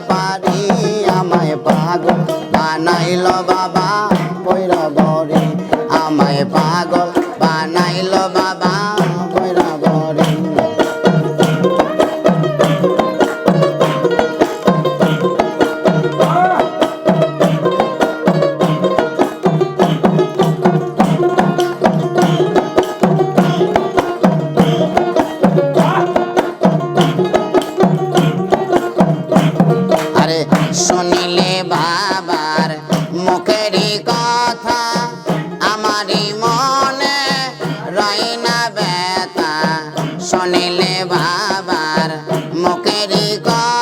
body. não quero igual.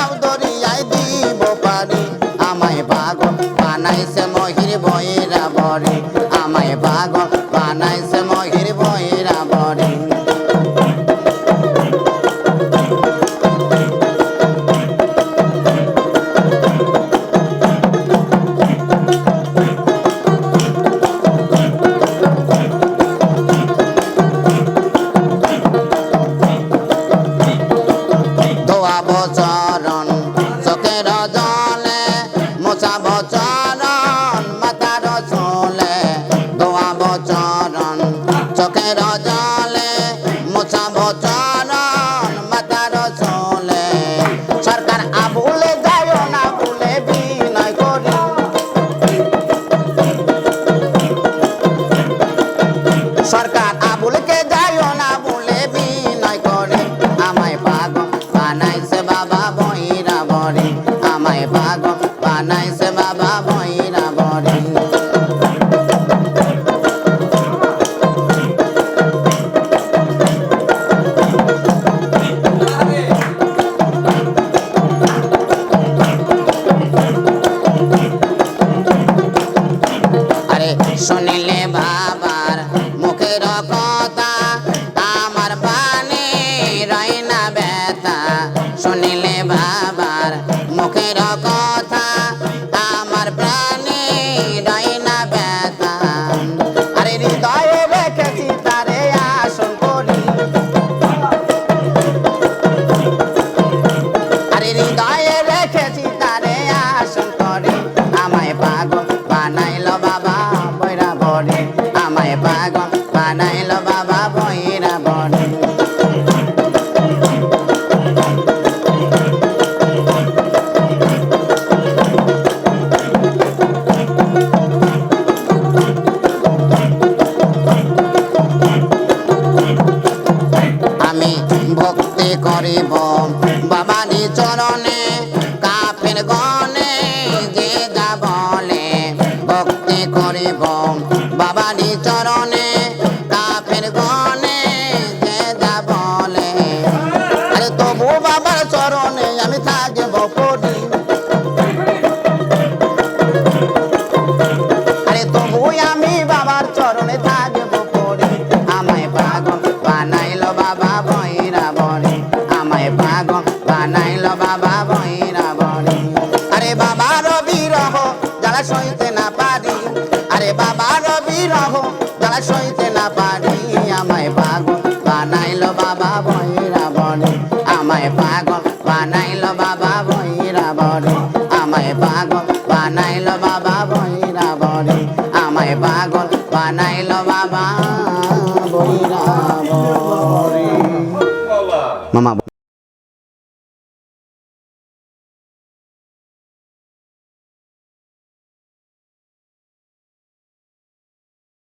যাও দরিয়ায় দিব পারি আমায় পাগল বানাইছে মহির বইরা বরে আমায় পাগল বানাইছে মহির বইরা বরে what's on. করিব। বাবারি চরণে, কাফের গনে যে যা বলে ভক্তি করিব। বাবারি চরণে, কাফের গনে যে যা বলে। আরে তবু বাবার চরণে আমি থাকব পড়ি আরে তবু আমি বাবার চরণে থাকব পড়ি আমায় পাগল বানাইল বাবা বইরা বড়ি মামা